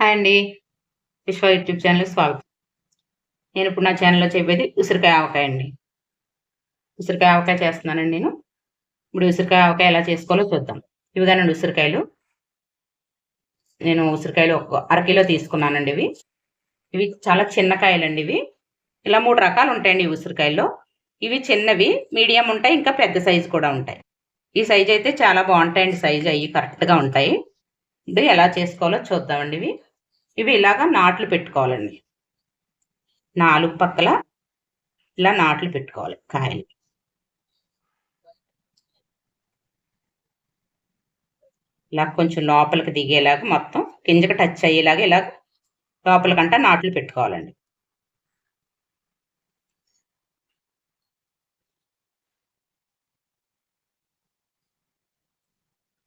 Hi అండి. విశ్వ YouTube ఛానల్కి స్వాగతం. నేను ఇప్పుడు నా ఛానల్లో చెప్పేది ఉసిరికాయ ఆవకాయ అండి. ఉసిరికాయ ఆవకాయ చేస్తున్నానండి నేను. ఇప్పుడు ఉసిరికాయ ఆవకాయ ఎలా చేసుకోవాలో చూద్దాం. ఇవిగానండి ఉసిరికాయలు. నేను ఉసిరికాయలు ఒక అరకిలో తీసుకున్నానండి ఇవి. ఇవి చాలా చిన్న కాయలండి ఇవి. ఇలా మూడు రకాలు ఉంటాయండి ఈ ఉసిరికాయల్లో. ఇవి చిన్నవి మీడియం ఉంటాయి ఇంకా పెద్ద సైజు కూడా ఉంటాయి. ఈ సైజు అయితే చాలా బాగుంటాయండి సైజు అవి కరెక్ట్గా ఉంటాయి. ఇప్పుడు ఎలా చేసుకోవాలో చూద్దామండి ఇవి. ఇవి ఇలాగా నాట్లు పెట్టుకోవాలండి. నాలుగు పక్కల ఇలా నాట్లు పెట్టుకోవాలి కాయలు. ఇలా కొంచెం లోపలికి దిగేలాగా మొత్తం కిందకి టచ్ అయ్యేలాగా ఇలా లోపలికంట నాట్లు పెట్టుకోవాలండి.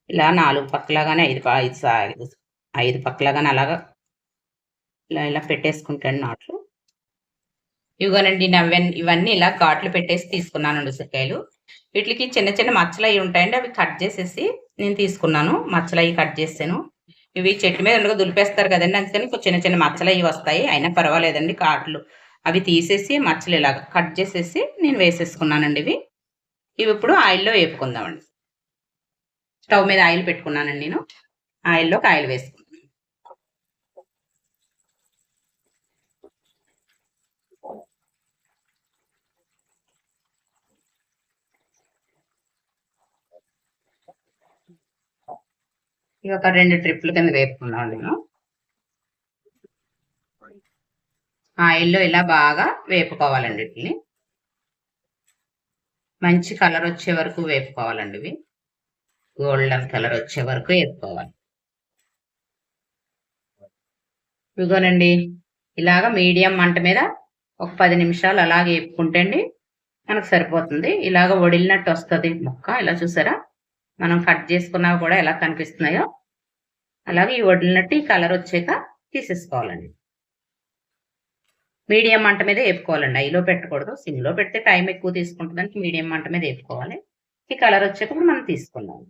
ఇలా నాలుగు పక్కలాగానే ఐదు ఐదు ఐదు ఐదు పక్కలాగానే అలాగా ఇలా ఇలా పెట్టేసుకుంటాను నాట్లు. ఇవ్వనండి నవ్వెన్ ఇవన్నీ ఇలా ఘాట్లు పెట్టేసి తీసుకున్నాను ఉసిరికాయలు. వీటికి చిన్న చిన్న మచ్చలు అవి ఉంటాయండి అవి కట్ చేసేసి నేను తీసుకున్నాను. మచ్చలు అవి కట్ చేసాను ఇవి చెట్టు మీద ఉండగా దులిపేస్తారు కదండి అందుకని చిన్న చిన్న మచ్చలు అవి వస్తాయి. అయినా పర్వాలేదండి కాట్లు అవి తీసేసి మచ్చలు ఇలాగ కట్ చేసేసి నేను వేసేసుకున్నానండి ఇవి. ఇవి ఇప్పుడు ఆయిల్లో వేపుకుందామండి. స్టవ్ మీద ఆయిల్ పెట్టుకున్నానండి నేను. ఆయిల్లో ఆయిల్ వేసుకున్నాను. ఇక ఒక రెండు ట్రిప్ల కింద వేపుకున్నాం నేను. ఆయిల్లో ఇలా బాగా వేపుకోవాలండి వీటిని. మంచి కలర్ వచ్చే వరకు వేపుకోవాలండి ఇవి. గోల్డెన్ కలర్ వచ్చే వరకు వేపుకోవాలి. ఇదిగోనండి ఇలాగ మీడియం మంట మీద ఒక పది నిమిషాలు అలాగే వేపుకుంటే అండి మనకు సరిపోతుంది. ఇలాగ వడిలినట్టు వస్తుంది మొక్క. ఇలా చూసారా? మనం కట్ చేసుకున్నా కూడా ఎలా కనిపిస్తున్నాయో అలాగే ఈ వడిలినట్టు ఈ కలర్ వచ్చాక తీసేసుకోవాలండి. మీడియం మంట మీద వేపుకోవాలండి. ఐలో పెట్టకూడదు. సిమ్లో పెడితే టైం ఎక్కువ తీసుకుంటుందని మీడియం మంట మీద వేపుకోవాలి. ఈ కలర్ వచ్చేటప్పుడు మనం తీసుకున్నాం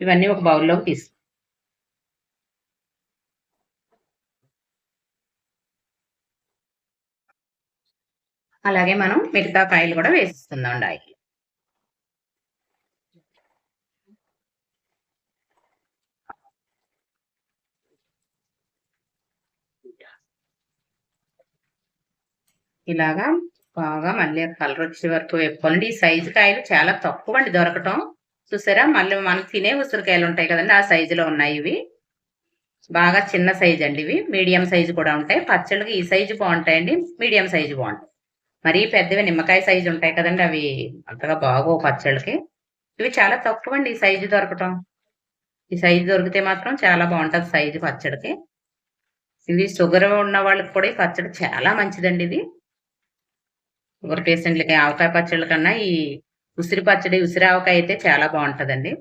ఇవన్నీ ఒక బౌల్లోకి తీసుకు అలాగే మనం మిగతా కాయలు కూడా వేసిస్తుందండి ఆయిల్ ఇలాగా బాగా మళ్ళీ కలర్ వచ్చే వరకు వేపుకోండి ఈ సైజు కాయలు చాలా తక్కువ అండి దొరకటం. చూసారా? మళ్ళీ మనం తినే ఉసిరికాయలు ఉంటాయి కదండి ఆ సైజులో ఉన్నాయి ఇవి. బాగా చిన్న సైజు అండి ఇవి. మీడియం సైజు కూడా ఉంటాయి. పచ్చళ్ళకి ఈ సైజు బాగుంటాయండి. మీడియం సైజు బాగుంటాయి. మరీ పెద్దవి నిమ్మకాయ సైజు ఉంటాయి కదండి అవి అంతగా బాగో పచ్చళ్ళకి. ఇవి చాలా తక్కువ అండి ఈ సైజు దొరకటం. ఈ సైజు దొరికితే మాత్రం చాలా బాగుంటుంది సైజు పచ్చడికి ఇవి షుగర్ ఉన్న వాళ్ళకి కూడా ఈ పచ్చడి చాలా మంచిదండి ఇది. షుగర్ పేషెంట్లకి ఆవకాయ పచ్చళ్ళ కన్నా ఈ ఉసిరి పచ్చడి ఉసిరి ఆవకాయ అయితే చాలా బాగుంటుందండి.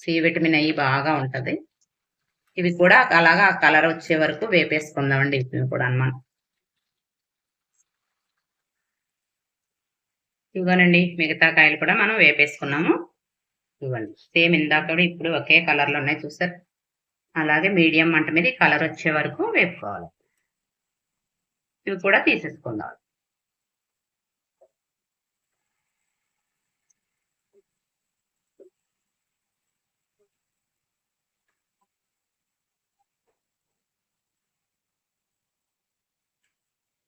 సి విటమిన్ అయ్యి బాగా ఉంటుంది. ఇవి కూడా అలాగా ఆ కలర్ వచ్చే వరకు వేపేసుకుందామండి ఇవి కూడా అన్నమాట ఇవ్వనండి మిగతా కాయలు కూడా మనం వేపేసుకున్నాము. ఇవ్వండి. సేమ్ ఇందాక కూడా ఇప్పుడు ఒకే కలర్లో ఉన్నాయి చూసారు. అలాగే మీడియం మంట మీద కలర్ వచ్చే వరకు వేపుకోవాలి. ఇవి కూడా తీసేసుకుందాం.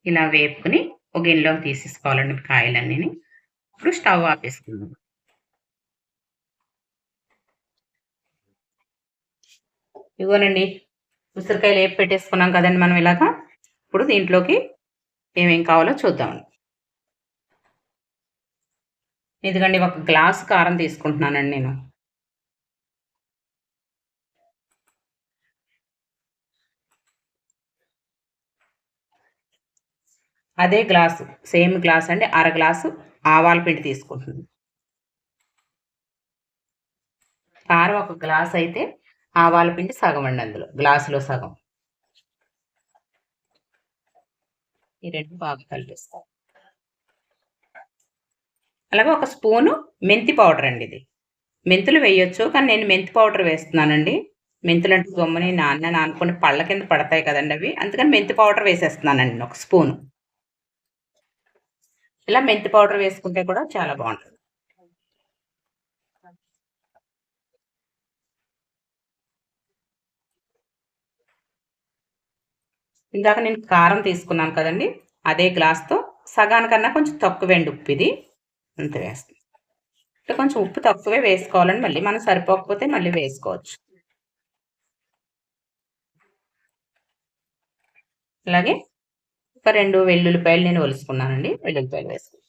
ఇలా వేపుకుని ఒక గిన్నెలోకి తీసేసుకోవాలండి కాయలన్నీ ఇప్పుడు స్టవ్ ఆపేసుకుందాం. ఇదిగోనండి ఉసిరికాయలు వేపు పెట్టేసుకున్నాం కదండి మనం ఇలాగా. ఇప్పుడు దీంట్లోకి ఏమేం కావాలో చూద్దామండి. ఇదిగండి ఒక గ్లాస్ కారం తీసుకుంటున్నానండి నేను. అదే గ్లాసు సేమ్ గ్లాస్ అండి అర గ్లాసు ఆవాల పిండి తీసుకుంటుంది కారం ఒక గ్లాస్ అయితే ఆవాల పిండి సగం అండి అందులో గ్లాసులో సగం. ఈ రెండు బాగా కలిపిస్తాను అలాగే ఒక స్పూను మెంతి పౌడర్ అండి ఇది. మెంతులు వేయొచ్చు కానీ నేను మెంతి పౌడర్ వేస్తున్నానండి. మెంతులు అంటే గమ్ముని నాన్న నానుకొని పళ్ళ కింద పడతాయి కదండి అవి. అందుకని మెంతి పౌడర్ వేసేస్తున్నానండి ఒక స్పూన్. ఇలా మెంతి పౌడర్ వేసుకుంటే కూడా చాలా బాగుంటుంది. ఇందాక నేను కారం తీసుకున్నాను కదండి అదే గ్లాస్తో సగానికన్నా కొంచెం తక్కువేండి ఉప్పు ఇది. అంత వేస్తాం అంటే కొంచెం ఉప్పు తక్కువే వేసుకోవాలండి మళ్ళీ మనం సరిపోకపోతే మళ్ళీ వేసుకోవచ్చు. అలాగే ఒక రెండు వెల్లుల్లిపాయలు నేను ఒలుసుకున్నానండి. వెల్లుల్లిపాయలు వేసుకున్నాను.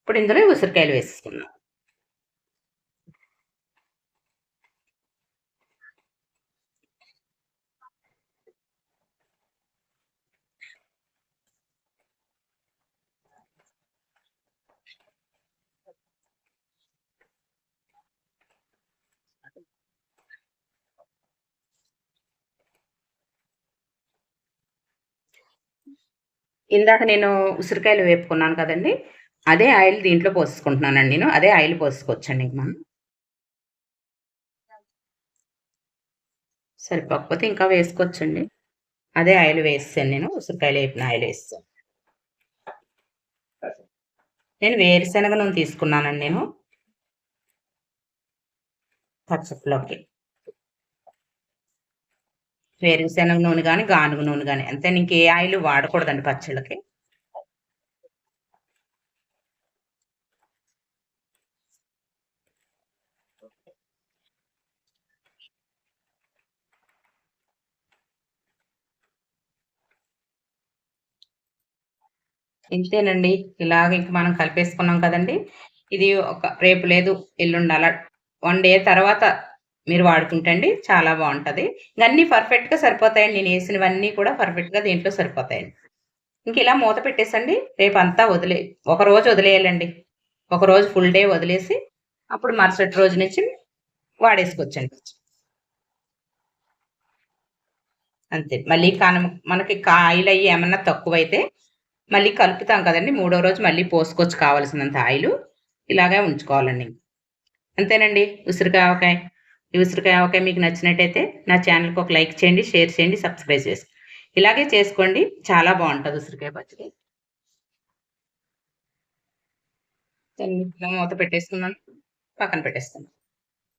ఇప్పుడు ఇందులో ఉసిరికాయలు వేసుకున్నాం ఇందాక నేను ఉసిరికాయలు వేపుకున్నాను కదండి అదే ఆయిల్ దీంట్లో పోసుకుంటున్నానండి నేను అదే ఆయిల్ పోసుకోవచ్చండి మనం. సరిపోకపోతే ఇంకా వేసుకోవచ్చండి. అదే ఆయిల్ వేస్తాను నేను ఉసిరికాయలు వేపిన ఆయిల్ వేస్తాను. నేను వేరుశనగ నూనె తీసుకున్నానండి నేను. పచ్చప్లోకి. వేరుశనగ నూనె కానీ గానుగ నూనె కానీ అంతే ఇంకే ఆయిల్ వాడకూడదండి పచ్చళ్ళకి. ఇంతేనండి. ఇలాగ ఇంక మనం కలిపేసుకున్నాం కదండి. ఇది ఒక రేపు లేదు ఎల్లుండి అలా వన్ డే తర్వాత మీరు వాడుకుంటండి చాలా బాగుంటుంది. అన్నీ పర్ఫెక్ట్గా సరిపోతాయండి. నేను వేసినవన్నీ కూడా పర్ఫెక్ట్గా దీంట్లో సరిపోతాయండి. ఇంక ఇలా మూత పెట్టేసండి. రేపు అంతా వదిలే ఒక రోజు వదిలేయాలండి. ఒక రోజు ఫుల్ డే వదిలేసి అప్పుడు మరుసటి రోజు నుంచి వాడేసుకోవచ్చండి. అంతే. మళ్ళీ కాన మనకి కాయలు అయ్యి ఏమన్నా తక్కువైతే మళ్ళీ కలుపుతాం కదండి. మూడో రోజు మళ్ళీ పోసుకోవచ్చు కావాల్సినంత ఆయిలు. ఇలాగే ఉంచుకోవాలండి. అంతేనండి. ఉసిరికాయ ఈ ఉసిరికాయ ఆవకాయ మీకు నచ్చినట్టయితే నా ఛానల్కి ఒక లైక్ చేయండి షేర్ చేయండి సబ్స్క్రైబ్ చేసి ఇలాగే చేసుకోండి చాలా బాగుంటుంది ఉసిరికాయ పచ్చడి. మూత పెట్టేసుకున్నాను పక్కన పెట్టేస్తాను